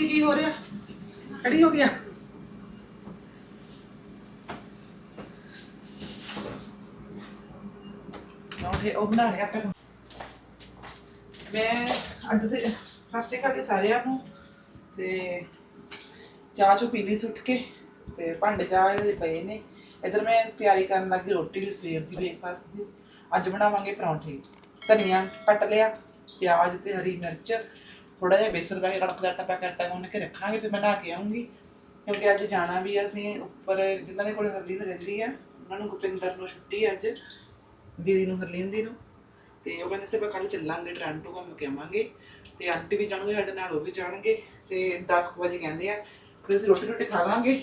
ਤੁਸੀਂ ਕੀ ਹੋ ਰਿਹਾ? ਖੜੀ ਹੋ ਗਿਆ। ਉਹ ਉਹ ਬਣਾ ਰਿਹਾ ਕਰ ਮੈਂ ਅੱਜ ਸੇ ਸਤਿ ਸ਼੍ਰੀ ਅਕਾਲ ਸਾਰਿਆਂ ਨੂੰ। ਤੇ ਚਾਹ ਚੁ ਪੀ ਲਈ ਸੁੱਟ ਕੇ। ਤੇ ਭਾਂਡੇ ਚਾਹ ਦੇ ਪਏ ਨੇ। ਇਧਰ ਮੈਂ ਤਿਆਰੀ ਕਰਨ ਲੱਗੀ ਰੋਟੀ ਦੀ, ਸਵੇਰ ਦੀ ਬ੍ਰੇਕਫਾਸਟ ਦੀ। ਅੱਜ ਬਣਾਵਾਂਗੇ ਪਰੌਂਠੇ। ਧਨੀਆ ਕੱਟ ਲਿਆ, ਪਿਆਜ਼ ਤੇ ਹਰੀ ਮਿਰਚ। ਥੋੜਾ ਜਿਹਾ ਬੇਸਨ ਪਾ ਕੇ ਕੜਕ ਦਾ ਆਟਾ ਪਾ ਕੇ ਆਟਾ ਗੁੰਨ ਕੇ ਰੱਖਾਂਗੇ ਤੇ ਬਣਾ ਕੇ ਆਉਂਗੀ ਕਿਉਂਕਿ ਅੱਜ ਜਾਣਾ ਵੀ ਅਸੀਂ ਉੱਪਰ ਜਿਨ੍ਹਾਂ ਦੇ ਕੋਲ ਹਰਲੀਨ ਰਹਿੰਦੀ ਆ, ਉਹਨਾਂ ਨੂੰ ਗੁਪਿੰਦਰ ਨੂੰ ਛੁੱਟੀ ਅੱਜ, ਦੀਦੀ ਨੂੰ, ਹਰਲੀਨ ਦੀ ਨੂੰ। ਤੇ ਉਹ ਕਹਿੰਦੇ ਸੀ ਆਪਾਂ ਕੱਲ ਚੱਲਾਂਗੇ, ਟ੍ਰਾਂਟੋ ਘੁੰਮ ਕੇ ਆਵਾਂਗੇ। ਤੇ ਆਂਟੀ ਵੀ ਜਾਣਗੇ, ਸਾਡੇ ਨਾਲ ਉਹ ਵੀ ਜਾਣਗੇ। ਤੇ 10 ਵਜੇ ਕਹਿੰਦੇ ਆ, ਫਿਰ ਅਸੀਂ ਰੋਟੀ ਰੋਟੀ ਖਾ ਲਾਂਗੇ,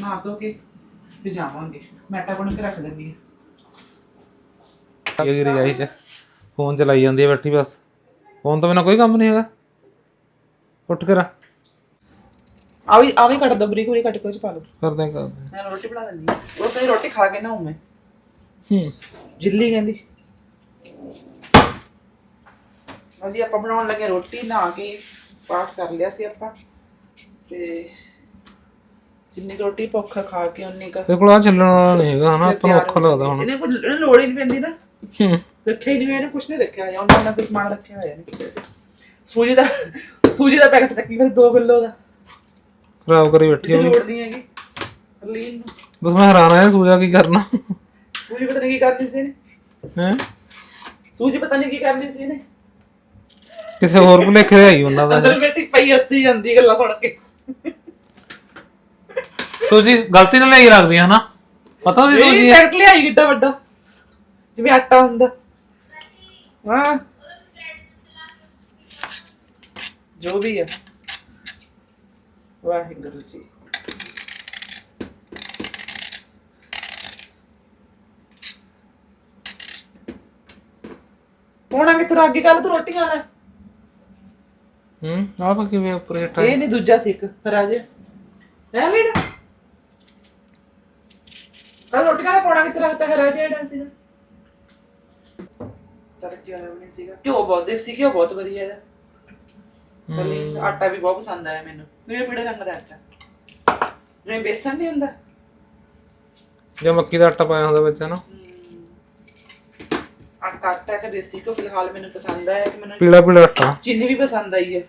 ਨਹਾ ਧੋ ਕੇ ਤੇ ਜਾਵਾਂਗੇ। ਮੈਂ ਆਟਾ ਗੁੰਨ ਕੇ ਰੱਖ ਦਿੰਦੀ ਆ। ਇਹ ਗਿਰੀ ਚ, ਫੋਨ ਚਲਾਈ ਜਾਂਦੀ ਹੈ ਬੈਠੀ ਬਸ। ਫੋਨ ਤੋਂ ਬਿਨਾ ਕੋਈ ਕੰਮ ਨਹੀਂ ਹੈਗਾ। ਉੱਠ ਕਰ ਆ ਵੀ ਆ ਵੀ ਕੱਟ ਦੋ ਬਰੀਕ ਬਰੀਕ ਕੱਟ ਕੇ ਉਹ ਚ ਪਾ ਲਓ। ਕਰਦੇ ਆਂ ਕਰਦੇ ਮੈਂ ਰੋਟੀ ਬਣਾ ਦਿੰਦੀ ਆ ਉਹ ਕਹਿੰਦੀ ਰੋਟੀ ਖਾ ਕੇ ਨਾ ਮੈਂ ਹੂੰ। ਜਿੱਲੀ ਕਹਿੰਦੀ। ਹਾਂਜੀ ਆਪਾਂ ਬਣਾਉਣ ਲੱਗੇ ਰੋਟੀ ਨਹਾ ਕੇ ਪਾਠ ਕਰ ਲਿਆ ਸੀ ਆਪਾਂ। ਤੇ ਜਿੰਨੀ ਕੁ ਰੋਟੀ ਭੁੱਖ ਖਾ ਕੇ ਉਨੀ ਕਾ। ਤੇ ਕੋਲ ਆ ਚੱਲਣ ਵਾਲਾ ਨਹੀਂ ਹੈਗਾ ਹਨਾ ਆਪਾਂ ਨੂੰ ਔਖਾ ਲੱਗਦਾ ਹੁਣ। ਇਹਨੇ ਕੁਝ ਲੋੜ ਹੀ ਨਹੀਂ ਪੈਂਦੀ ਨਾ। ਹੂੰ ਰੱਖਿਆ ਹੀ ਨਹੀਂ ਹੋਇਆ ਇਹਨੇ ਕੁਝ ਨਹੀਂ ਰੱਖਿਆ ਹੋਇਆ ਉਹਨਾਂ ਨਾਲ ਕੋਈ ਸਮਾਨ ਰੱਖਿਆ ਹੋਇਆ ਨਹੀਂ ਸੂਜੀ ਦਾ ਸੂਜੀ ਦਾ ਪੈਕਟ ਚੱਕੀ ਫਿਰ 2 ਕਿਲੋ ਦਾ। ਖਰਾਬ ਕਰੀ ਬੈਠੀ ਇਹ ਹੋਣੀ। ਲੋੜ ਨਹੀਂ ਹੈਗੀ। ਲੀਨ ਨੂੰ। ਬਸ ਮੈਂ ਹੈਰਾਨ ਆਇਆ ਸੂਜਾ ਕੀ ਕਰਨਾ? ਸੂਜੀ ਪਤਾ ਨਹੀਂ ਕੀ ਕਰਦੀ ਸੀ ਇਹਨੇ। ਹੈ? ਸੂਜੀ ਪਤਾ ਨਹੀਂ ਕੀ ਕਰਦੀ ਸੀ ਇਹਨੇ। ਕਿਸੇ ਹੋਰ ਭੁਲੇਖੇ ਆਈ ਉਹਨਾਂ ਦਾ ਅੰਦਰ ਬੈਠੀ ਪਈ ਹੱਸੀ ਜਾਂਦੀ ਗੱਲਾਂ ਸੁਣ ਕੇ। ਸੂਜੀ ਗਲਤੀ ਨਾਲ ਲਈ ਰੱਖਦੀ ਹੈ ਪਤਾ ਸੀ ਸੂਜੀ ਇਹ? ਪੈਕਟ ਲਿਆਈ ਕਿੱਡਾ ਵੱਡਾ। ਜਿਵੇਂ ਆਟਾ ਹੁੰਦਾ। ਹਾਂ। ਜੋ ਵੀ ਹੈ ਵਾਹਿਗੁਰੂ ਜੀ। ਪੋਣਾ ਕਿੱਥੇ ਰੱਖ ਗਈ ਕੱਲ ਤੂੰ ਰੋਟੀ ਖਾਣਾ ਹੂੰ ਆਹ ਪਾ ਕਿਵੇਂ ਉੱਪਰ ਹਟਾ ਇਹ ਨਹੀਂ ਦੂਜਾ ਸਿੱਖ ਫਿਰ ਆ ਜਾ। ਹੈ ਲੀੜਾ? ਕੱਲ ਰੋਟੀ ਖਾਣਾ ਪੋਣਾ ਕਿੱਥੇ ਰੱਖਤਾ ਫਿਰ ਆ ਜਾ ਇਹਦਾ ਸੀ ਤੜਕੇ ਵਾਲਾ ਵੀ ਨਹੀਂ ਸੀਗਾ। ਘਿਓ ਬਹੁਤ ਦੇਸੀ ਘਿਓ ਬਹੁਤ ਵਧੀਆ ਇਹਦਾ। ਹਲੀ ਆਟਾ ਵੀ ਬਹੁਤ ਪਸੰਦ ਆਇਆ ਮੈਨੂੰ। ਮੇਰੇ ਪੀੜੇ ਰੰਗ ਦਾ ਆਟਾ। ਜਿਵੇਂ ਬੇਸਨ ਨਹੀਂ ਹੁੰਦਾ? ਜੇ ਮੱਕੀ ਦਾ ਆਟਾ ਪਾਇਆ ਹੁੰਦਾ ਵਿੱਚ ਨਾ ਆਟਾ ਆਟਾ ਕਿ ਦੇਸੀ ਘਿਓ ਫਿਲਹਾਲ ਮੈਨੂੰ ਪਸੰਦ ਆਇਆ ਕਿ ਮੈਨੂੰ ਪੀਲਾ ਪੀਲਾ ਆਟਾ। ਚੀਨੀ ਵੀ ਪਸੰਦ ਆਈ ਹੈ।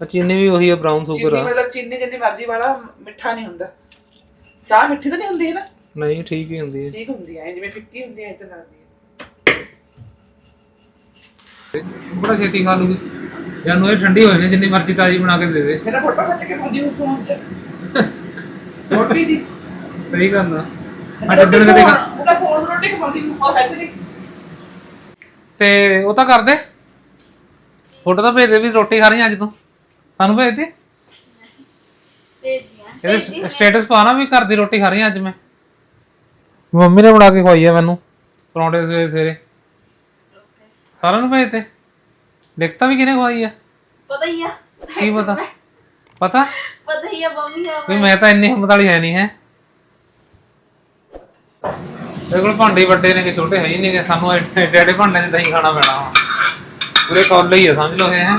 ਆ ਚੀਨੀ ਵੀ ਉਹੀ ਹੈ ਬ੍ਰਾਊਨ ਸ਼ੂਗਰ ਚੀਨੀ ਆ ਮਤਲਬ ਚੀਨੀ ਜਿੰਨੀ ਮਰਜ਼ੀ ਵਾਲਾ ਮਿੱਠਾ ਨਹੀਂ ਹੁੰਦਾ। ਚਾਹ ਮਿੱਠੀ ਤਾਂ ਨਹੀਂ ਹੁੰਦੀ ਹੈ ਨਾ ਨਹੀਂ ਠੀਕ ਹੀ ਹੁੰਦੀ ਹੈ। ਠੀਕ ਹੁੰਦੀ ਹੈ ਜਿਵੇਂ ਫਿੱਕੀ ਹੁੰਦੀ ਹੈ ਇਹ ਤਾਂ ਲੱਗਦੀ ਹੈ ਬੜਾ ਛੇਤੀ ਖਾ ਲੂਗੀ। ਜਾਂ ਨੂੰ ਇਹ ਠੰਡੀ ਹੋ ਜਾਣੀ ਜਿੰਨੀ ਮਰਜ਼ੀ ਤਾਜ਼ੀ ਬਣਾ ਕੇ ਦੇ ਦੇ। ਮੇਰਾ ਫੋਟੋ ਖਿੱਚ ਕੇ ਪਾਉਂਦੀ ਹੂੰ ਫੋਨ 'ਚ। ਰੋਟੀ ਦੀ ਸਹੀ ਗੱਲ ਆ। ਮੈਂ ਜਿੱਦਣ ਕਦੇ ਖਾ- ਉਹਦਾ ਫੋਨ ਰੋਟੀ ਖਵਾਉਂਦੀ ਹੂੰ ਉਹ ਖਿੱਚ ਲਈ ਤੇ ਉਹ ਤਾਂ ਕਰ ਦੇ ਫੋਟੋ ਤਾਂ ਭੇਜ ਦੇ ਵੀ ਰੋਟੀ ਖਾ ਰਹੀ ਅੱਜ ਤੂੰ। ਸਾਨੂੰ ਭੇਜ ਦੇ। ਇਹਦੇ ਸਟੇਟਸ ਪਾ ਨਾ ਵੀ ਘਰ ਦੀ ਰੋਟੀ ਖਾ ਰਹੀ ਅੱਜ ਮੈਂ। ਮੰਮੀ ਨੇ ਬਣਾ ਕੇ ਖਵਾਈ ਆ ਮੈਨੂੰ। ਪਰੌਂਠੇ ਸਵੇਰੇ ਸਵੇਰੇ ਸਾਰਿਆਂ ਨੂੰ ਭੇਜ ਤੇ ਲਿਖਤਾ ਵੀ ਕਿਹਨੇ ਖਵਾਈ ਆ? ਪਤਾ ਹੀ ਆ। ਕੀ ਪਤਾ? ਪਤਾ? ਪਤਾ ਹੀ ਆ ਮੰਮੀ ਆ ਵੀ ਮੈਂ ਤਾਂ ਇੰਨੀ ਹਿੰਮਤ ਵਾਲੀ ਹੈ ਨਹੀਂ ਹੈ। ਮੇਰੇ ਕੋਲ ਭਾਂਡੇ ਵੱਡੇ ਨੇ ਕਿ ਛੋਟੇ ਹੈ ਹੀ ਨਹੀਂ ਗੇ। ਸਾਨੂੰ ਐਡੇ ਭਾਂਡਿਆਂ 'ਚ ਦਹੀਂ ਖਾਣਾ ਪੈਣਾ ਪੂਰੇ ਕੌਲੇ ਹੀ ਆ ਸਮਝ ਲਓ ਇਹ ਹੈ।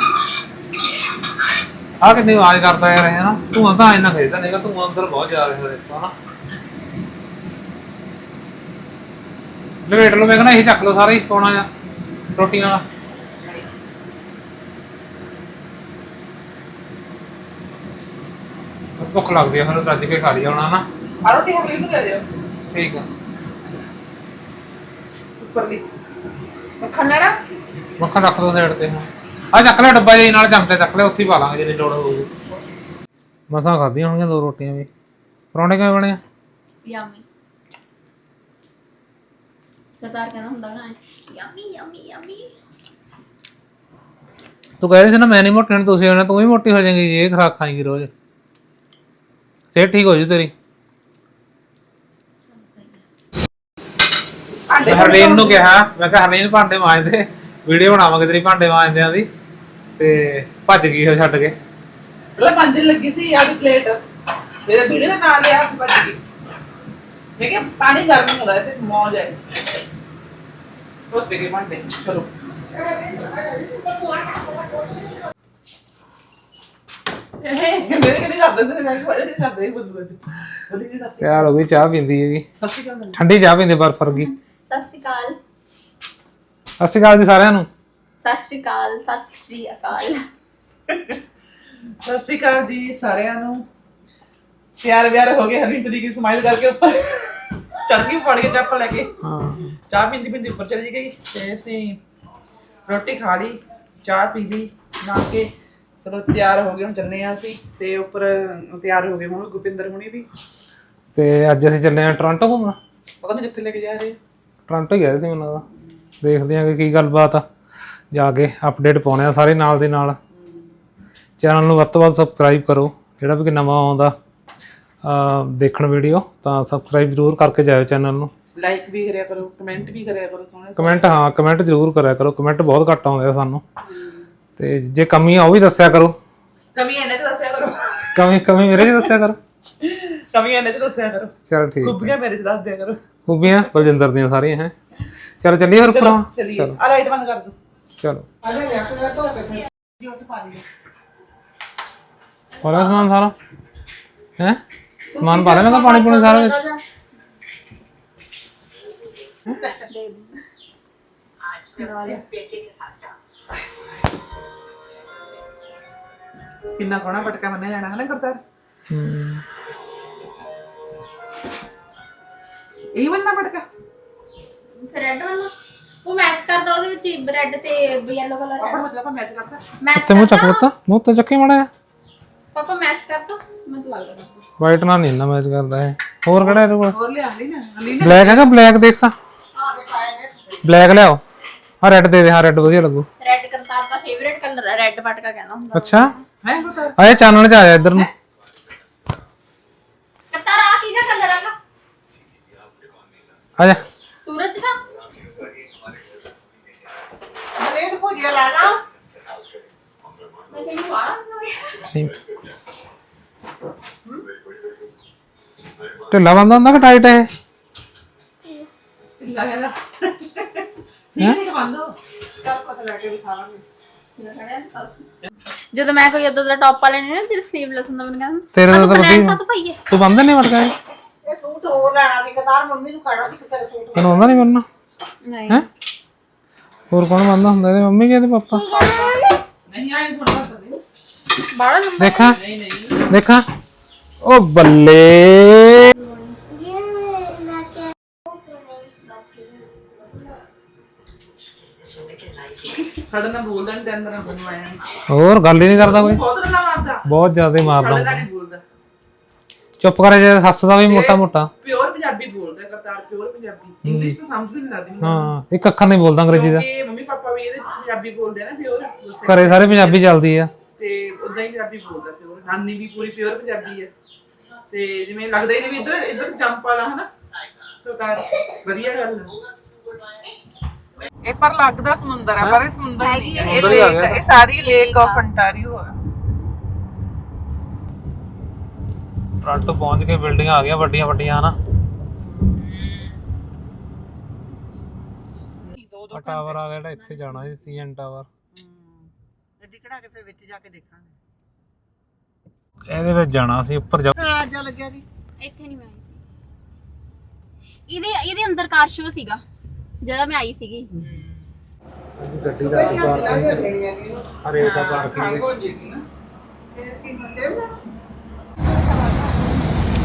ਆ ਕਿੰਨੀ ਆਵਾਜ਼ ਕਰਦਾ ਯਾਰ ਇਹ ਨਾ ਤੂੰ ਤਾਂ ਇੰਨਾ ਖੇਡਦਾ ਨਹੀਂਗਾ ਤੂੰ ਅੰਦਰ ਬਹੁਤ ਜਾ ਰਿਹਾ ਦੇਖੋ ਨਾ ਲਵੇਟ ਲਓ ਮੈਂ ਕਹਿੰਦਾ ਇਹ ਚੱਕ ਲਓ ਸਾਰੇ ਹੀ ਪਾਉਣਾ ਆ ਰੋਟੀਆਂ ਵਾਲਾ। ਭੁੱਖ ਲੱਗਦੀ ਆ ਫਿਰ ਰੱਜ ਕੇ ਖਾ ਲਈ ਜਾਣਾ ਨਾ ਆ ਰੋਟੀ ਹਰਲੀ ਨੂੰ ਦੇ ਦਿਓ। ਠੀਕ ਆ। ਉੱਪਰ ਦੀ ਮੱਖਣ ਲੈਣਾ? ਮੱਖਣ ਰੱਖ ਦੋ ਸਾਈਡ ਤੇ ਹਾਂ। ਆ ਚੱਕ ਲੈ ਡੱਬਾ ਜੀ ਨਾਲ ਚਮਚਾ ਚੱਕ ਲੈ ਉੱਥੇ ਹੀ ਪਾ ਲਾਂਗੇ ਜਿੰਨੀ ਲੋੜ ਹੋਊਗੀ। ਮਸਾਂ ਖਾਧੀਆਂ ਹੋਣਗੀਆਂ ਦੋ ਰੋਟੀਆਂ ਵੀ। ਪਰੌਂਠੇ ਕਿਵੇਂ ਬਣੇ ਆ? ਯਮੀ ਕਤਾਰ ਕਹਿੰਦਾ ਹੁੰਦਾ ਨਾ ਯਮੀ ਯਮੀ ਯਮੀ। ਤੂੰ ਕਹਿ ਰਹੀ ਸੀ ਨਾ ਮੈਂ ਨਹੀਂ ਮੋਟੀ ਹੁਣ ਤੁਸੀਂ ਹੋਣਾ ਤੂੰ ਵੀ ਮੋਟੀ ਹੋ ਜਾਏਂਗੀ ਜੇ ਇਹ ਖਰਾਕ ਖਾਏਂਗੀ ਰੋਜ਼। ਸਿਹਤ ਠੀਕ ਹੋ ਜੂ ਤੇਰੀ? ਮੈਂ ਹਰਲੀਨ ਨੂੰ ਕਿਹਾ ਮੈਂ ਕਿਹਾ ਹਰਲੀਨ ਭਾਂਡੇ ਮਾਂਜ ਦੇ ਵੀਡੀਓ ਬਣਾਵਾਂਗੇ ਤੇਰੀ ਭਾਂਡੇ ਮਾਂਜਦਿਆਂ ਦੀ। ਤੇ ਭੱਜ ਗਈ ਉਹ ਛੱਡ ਕੇ। ਪਹਿਲਾਂ ਪੰਜ ਲੱਗੀ ਸੀ ਆਹ ਪਲੇਟ। ਮੇਰੇ ਵੀਡੀਓ ਦਾ ਨਾਂ ਲਿਆ ਹੱਥ ਭੱਜ ਗਈ। ਮੈਂ ਕਿਹਾ ਪਾਣੀ ਗਰਮ ਹੁੰਦਾ ਤੇ ਮੌਜ ਹੈ। ਉਸ ਦੇ ਕੇ ਭਾਂਡੇ ਚਲੋ। ਇਹ ਮੇਰੇ ਕਿਹਨੇ ਕਰ ਦਿੰਦੇ ਨੇ ਮੈਂ ਕਿ ਵਜੇ ਕਰਦੇ ਬੰਦੂ ਅੱਜ? ਬੜੀ ਜੀ ਸਸਤੀ ਤਿਆਰ ਹੋ। ਗਈ ਚਾਹ ਪੀਂਦੀ ਹੈਗੀ। ਠੰਡੀ ਚਾਹ ਪੀਂਦੇ ਬਰਫ ਵਰਗੀ। ਸਤਿ ਸ਼੍ਰੀ ਅਕਾਲ ਸਤਿ ਸ਼੍ਰੀ ਅਕਾਲ ਜੀ ਸਾਰਿਆਂ ਨੂੰ। ਸਤਿ ਸ਼੍ਰੀ ਅਕਾਲ। ਸਤਿ ਸ਼੍ਰੀ ਅਕਾਲ ਸਤਿ ਸ਼੍ਰੀ ਅਕਾਲ ਜੀ ਸਾਰਿਆਂ ਨੂੰ। ਪਿਆਰ ਵਿਆਰ ਹੋ ਗਏ ਹਰੀ ਤਰੀਕੇ ਸਮਾਈਲ ਕਰਕੇ ਉੱਪਰ। ਚੜ ਗਈ ਪੜ ਕੇ ਚੱਪਲ ਲੈ ਕੇ। ਹਾਂ। ਚਾਹ ਪੀਂਦੀ ਪੀਂਦੀ ਉੱਪਰ ਚਲੀ ਗਈ ਤੇ ਅਸੀਂ ਰੋਟੀ ਖਾ ਲਈ ਚਾਹ ਪੀ ਲਈ ਨਾ ਕੇ ਚਲੋ ਤਿਆਰ ਹੋ ਗਏ ਹੁਣ ਚੱਲੇ ਆ ਅਸੀਂ ਤੇ ਉੱਪਰ ਤਿਆਰ ਹੋ ਗਏ ਹੁਣ ਗੁਪਿੰਦਰ ਹੁਣੀ ਵੀ। ਤੇ ਅੱਜ ਅਸੀਂ ਚੱਲੇ ਆ ਟੋਰਾਂਟੋ ਘੁੰਮਣ। ਪਤਾ ਨਹੀਂ ਕਿੱਥੇ ਲੈ ਕੇ ਜਾ ਰਹੇ। ਆ। ਟੋਰਾਂਟੋ ਹੀ ਗਏ ਸੀ ਮੈਨੂੰ ਲੱਗਦਾ ਦੇਖਦੇ ਆ ਕਿ ਕੀ ਗੱਲਬਾਤ ਆ। ਜਾ ਕੇ ਅਪਡੇਟ ਪਾਉਣੇ ਆ ਸਾਰੇ ਨਾਲ ਦੇ ਨਾਲ। ਚੈਨਲ ਨੂੰ ਵੱਧ ਤੋਂ ਵੱਧ ਸਬਸਕ੍ਰਾਈਬ ਕਰੋ ਜਿਹੜਾ ਵੀ ਕੋਈ ਨਵਾਂ ਆਉਂਦਾ। ਦੇਖਣ ਵੀਡੀਓ ਤਾਂ ਸਬਸਕ੍ਰਾਈਬ ਜ਼ਰੂਰ ਕਰਕੇ ਜਾਇਓ ਚੈਨਲ ਨੂੰ। ਲਾਈਕ ਵੀ ਕਰਿਆ ਕਰੋ ਕਮੈਂਟ ਵੀ ਕਰਿਆ ਕਰੋ ਸੋਹਣੇ ਕਮੈਂਟ ਹਾਂ ਕਮੈਂਟ ਜ਼ਰੂਰ ਕਰਿਆ ਕਰੋ। ਕਮੈਂਟ ਬਹੁਤ ਘੱਟ ਆਉਂਦੇ ਆ ਸਾਨੂੰ। ਤੇ ਜੇ ਕਮੀ ਆ ਉਹ ਵੀ ਦੱਸਿਆ ਕਰੋ। ਕਮੀ ਇਹਨੇ ਚ ਦੱਸਿਆ ਕਰੋ। ਕਮੀ ਕਮੀ ਮੇਰੇ 'ਚ ਦੱਸਿਆ ਕਰੋ। ਕਮੀ ਇਹਨੇ ਚ ਦੱਸਿਆ ਕਰੋ। ਚਲ ਠੀਕ ਖੂਬੀਆਂ ਮੇਰੇ ਚ ਦੱਸ ਦਿਆ ਕਰੋ। ਖੂਬੀਆਂ ਬਲਜਿੰਦਰ ਦੀਆਂ ਸਾਰੀਆਂ ਹੈ। ਚਲ ਚੱਲੀਏ ਫਿਰ ਉੱਪਰ? ਚਲਿਏ। ਆ ਲਾਈਟ ਬੰਦ ਕਰ ਦੋ। ਚਲੋ। ਹੋਲਾ ਸਮਾਨ ਸਾਰਾ? ਹੈ? ਸਮਾਨ ਪਾ ਲਿਆ ਮੈਂ ਕਿਹਾ ਪਾਣੀ ਪੂਣੀ ਸਾਰਾ ਵਿੱਚ ਕਿੰਨਾ ਸੋਹਣਾ ਪਟਕਾ ਮੰਨਿਆ ਜਾਣਾ ਹੈ ਨਾ ਕਰਤਾਰ ਇਹ ਬੰਨਾ ਪਟਕਾ ਫਿਰ ਰੈੱਡ ਵਾਲਾ? ਉਹ ਮੈਚ ਕਰਦਾ ਉਹਦੇ ਵਿੱਚ ਰੈੱਡ ਤੇ ਯੈਲੋ ਕਲਰ ਪਾਪਾ ਹੈ ਮਤਲਬ ਆਪਾਂ ਮੈਚ ਕਰਦਾ ਮੈਚ ਤੇ ਮੂੰਹ ਚੱਕ ਲੱਤਾ ਮੂੰਹ ਤੇ ਚੱਕੀ ਮੜਾ ਪਾਪਾ ਮੈਚ ਕਰਦਾ ਮੈਨੂੰ ਤਾਂ ਲੱਗਦਾ। ਵਾਈਟ ਨਾਲ ਨਹੀਂ ਇੰਨਾ ਮੈਚ ਕਰਦਾ ਹੈ ਹੋਰ ਕਿਹੜਾ ਇਹਦੇ ਕੋਲ? ਹੋਰ ਲਿਆ ਲਈ ਨਾ। ਲਈ ਨਾ ਬਲੈਕ ਹੈਗਾ ਬਲੈਕ ਦੇਖ ਤਾਂ। ਬਲੈਕ ਲਿਆਓ। ਆ ਰੈੱਡ ਦੇ ਦੇ ਹਾਂ ਰੈੱਡ ਵਧੀਆ ਲੱਗੂ। ਰੈੱਡ ਕਰਤਾਰ ਦਾ ਫੇਵਰੇਟ ਕਲਰ ਹੈ ਰੈੱਡ ਪਟਕਾ ਕਹਿੰਦਾ ਹੁੰਦਾ। ਅੱਛਾ। ਹੈ ਕਰਤਾਰ ਆਏ ਚਾਨਣ ਚ ਆ ਜਾ ਇੱਧਰ ਨੂੰ। ਕਰਤਾਰ ਆ ਕਿਹਦਾ ਕਲਰ ਆਗਾ ਆ ਜਾ। ਸੂਰਜ ਦਾ? ਬਲੇਡ ਭੁਜਿਆ ਲਾਣਾ ਮੈਂ ਕਹਿੰਦੀ ਵਾਲਾ ਨਹੀਂ। ਢਿੱਲਾ ਬੰਦਾ ਹੁੰਦਾ ਕਿ ਟਾਈਟ ਹੈ? ਨਹੀਂ ਲੈ ਕੇ ਵੀ ਖਾ ਲਾਂਗੇ ਜਦੋਂ ਮੈਂ ਕੋਈ ਇਦਾਂ ਦਾ ਟੌਪ ਪਾ ਲੈਣੀ ਨਾ ਤੇਰੇ ਸਲੀਵਲੈਸ ਹੁੰਦਾ ਮੈਨੂੰ ਕਹਿੰਦਾ ਤੇਰੇ ਦਾ ਤਾਂ ਵਧੀਆ ਕਾ ਪਾਈਏ ਤੂੰ ਬੰਦ ਨਹੀਂ ਮਟਕਾ ਇਹ? ਸੂਟ ਹੋਰ ਲੈਣਾ ਸੀ ਕਤਾਰ ਮੰਮੀ ਨੂੰ ਖੜਾ ਸੀ ਤੇਰੇ ਸੂਟ ਤੈਨੂੰ ਆਉਂਦਾ ਨਹੀਂ ਬੰਨਣਾ ਨਹੀਂ। ਹੈ? ਹੋਰ ਕੌਣ ਬੰਦਾ ਹੁੰਦਾ? ਇਹਦੇ ਮੰਮੀ ਕਿ ਇਹਦੇ ਪਾਪਾ? ਨਹੀਂ ਆਏ ਸੁਣ ਸਕਦੇ ਬਾੜਾ ਦੇਖਾਂ। ਨਹੀਂ ਨਹੀਂ। ਦੇਖਾਂ। ਉਹ ਬੱਲੇ। ਸਾਡੇ ਨਾਲ ਬੋਲਦਾ ਨਹੀਂ ਤੇ ਅੰਦਰ ਨੂੰ ਆਇਆ ਨੀ। ਹੋਰ ਗੱਲ ਹੀ ਨਹੀਂ ਕਰਦਾ ਕੋਈ? ਬਹੁਤ ਗੱਲਾਂ ਮਾਰਦਾ ਬਹੁਤ ਜ਼ਿਆਦਾ ਹੀ ਮਾਰਦਾ ਸਾਡੇ ਨਾਲ ਨਹੀਂ ਬੋਲਦਾ। ਚੁੱਪ ਕਰ ਜੇ ਹੱਸਦਾ ਵੀ ਮੋਟਾ ਮੋਟਾ। ਪਿਓਰ ਪੰਜਾਬੀ ਬੋਲਦਾ ਕਰਤਾਰ ਪਿਓਰ ਪੰਜਾਬੀ। ਇੰਗਲਿਸ਼ ਤਾਂ ਸਮਝ ਵੀ ਨਹੀਂ ਲੱਗਦੀ ਮੈਨੂੰ। ਹਾਂ ਇੱਕ ਅੱਖਰ ਨਹੀਂ ਬੋਲਦਾ ਅੰਗਰੇਜ਼ੀ ਦਾ। ਕਿਉਂਕਿ ਮੰਮੀ ਪਾਪਾ ਵੀ ਇਹਦੇ ਪੰਜਾਬੀ ਬੋਲਦੇ ਆ ਨਾ ਪਿਓਰ ਘਰੇ ਸਾਰੇ ਪੰਜਾਬੀ ਚੱਲਦੀ ਆ। ਤੇ ਉਦਾਂ ਹੀ ਪੰਜਾਬੀ ਬੋਲਦਾ ਪਿਓਰ ਨਾਨੀ ਵੀ ਪੂਰੀ ਪਿਓਰ ਪੰਜਾਬੀ ਹੈ ਤੇ ਜਿਵੇਂ ਲੱਗਦਾ ਹੀ ਨਹੀਂ ਵੀ ਇੱਧਰ ਇੱਧਰ ਜੰਪ ਵਾਲਾ ਹਨਾ? ਤਾਂ ਵਧੀਆ ਗੱਲ ਹੈ ਇਹ ਪਰ ਲੱਗਦਾ ਸਮੁੰਦਰ ਹੈ ਪਰ ਇਹ ਸਮੁੰਦਰ ਨਹੀਂ ਹੈ। ਇਹ ਲੇਕ ਇਹ ਸਾਰੀ ਲੇਕ ਆਫ ਅੰਟਾਰੀਓ ਹੈ। ਟੋਰਾਂਟੋ ਪਹੁੰਚ ਕੇ ਬਿਲਡਿੰਗਾਂ ਆ ਗਈਆਂ ਵੱਡੀਆਂ ਵੱਡੀਆਂ ਹਨਾ? ਟਾਵਰ ਆ ਗਿਆ ਜਿਹੜਾ ਇੱਥੇ ਜਾਣਾ ਸੀ ਸੀਐਨ ਟਾਵਰ ਗੱਡੀ ਕਢਾ ਕੇ ਫਿਰ ਵਿੱਚ ਜਾ ਕੇ ਦੇਖਾਂਗੇ। ਇਹਦੇ ਵਿੱਚ ਜਾਣਾ ਸੀ ਉੱਪਰ ਜਾ ਆ ਜਾ ਲੱਗਿਆ ਜੀ? ਇੱਥੇ ਨਹੀਂ ਮੈਂ ਆਈ। ਇਹਦੇ ਇਹਦੇ ਅੰਦਰ ਕਾਰ ਸ਼ੋ ਸੀਗਾ। ਜਦੋਂ ਮੈਂ ਆਈ ਸੀਗੀ। ਗੱਡੀ ਦਾ ਲਾਗੇ ਲੈਣੀ ਆ ਜੀ ਹਰੇ ਦਾ ਪਾਰਕਿੰਗ ਹੋ ਜੇਗੀ ਨਾ। ਫਿਰ ਕੀ ਹੁੰਦੇ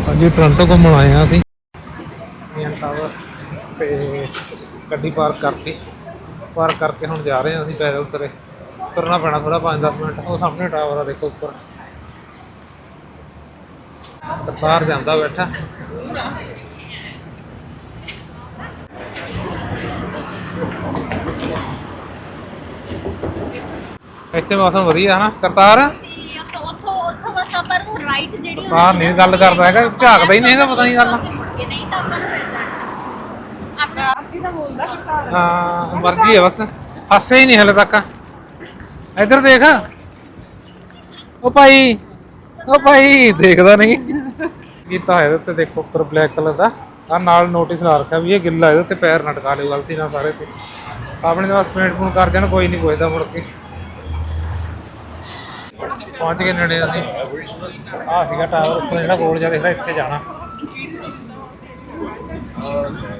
ਹਾਂਜੀ ਟੋਰਾਂਟੋ ਘੁੰਮਣ ਆਏ ਹਾਂ ਅਸੀਂ। ਸੀਐਨ ਟਾਵਰ ਤੇ ਗੱਡੀ ਪਾਰਕ ਕਰਤੀ ਪਾਰਕ ਕਰਕੇ ਹੁਣ ਜਾ ਰਹੇ ਹਾਂ ਅਸੀਂ ਪੈਦਲ ਤੁਰੇ ਤੁਰਨਾ ਪੈਣਾ ਥੋੜਾ 5-10 ਮਿੰਟ ਉਹ ਸਾਹਮਣੇ ਟਾਵਰ ਆ ਦੇਖੋ ਉੱਪਰ। ਤੇ ਬਾਹਰ ਜਾਂਦਾ ਬੈਠਾ। ਇੱਥੇ ਮੌਸਮ ਵਧੀਆ ਹੈ ਨਾ ਕਰਤਾਰ? ਤੇ ਉੱਥੋਂ ਉੱਥੋਂ ਉੱਥੋਂ ਬਸ ਆਪਾਂ ਨੂੰ ਰਾਈਟ ਜਿਹੜੀ ਹੁੰਦੀ ਬਾਹਰ ਨਹੀਂ ਗੱਲ ਕਰਦਾ ਹੈਗਾ ਝਾਕਦਾ ਹੀ ਨਹੀਂ ਹੈਗਾ ਪਤਾ ਨਹੀਂ ਗੱਲ। ਕਿ ਨਹੀਂ ਤਾਂ ਆਪਾਂ ਨੂੰ ਫਿਰ ਜਾਣਾ। ਆਪਣੇ ਆਪੀ ਤਾਂ ਬੋਲਦਾ ਕਰਤਾਰ। ਹਾਂ ਮਰਜ਼ੀ ਹੈ ਬਸ ਹੱਸੇ ਹੀ ਨਹੀਂ ਹਲੇ ਤੱਕ। ਇੱਧਰ ਦੇਖ। ਉਹ ਭਾਈ ਉਹ ਭਾਈ ਦੇਖਦਾ ਨਹੀਂ। ਕੀਤਾ ਇਹਦੇ ਤੇ ਦੇਖੋ ਉੱਪਰ ਬਲੈਕ ਕਲਰ ਦਾ। ਆ ਨਾਲ ਨੋਟਿਸ ਲਾ ਰੱਖਿਆ ਵੀ ਇਹ ਗਿੱਲਾ ਇਹਦੇ ਤੇ ਪੈਰ ਨਾ ਟਕਾ ਲਿਓ ਗਲਤੀ ਨਾਲ ਸਾਰੇ ਤੇ। ਆਪਣੇ ਦੇ ਬਸ ਪੇਂਟ ਪੂਣ ਕਰ ਜਾਣ ਕੋਈ ਨਹੀਂ ਪੁੱਛਦਾ ਮੁੜ ਕੇ। ਪਹੁੰਚ ਗਏ ਨੇੜੇ ਅਸੀਂ। ਆ ਸੀਗਾ ਟਾਵਰ ਉੱਪਰ ਜਿਹੜਾ ਕੋਲ ਜਾ ਕੇ ਇੱਥੇ ਜਾਣਾ।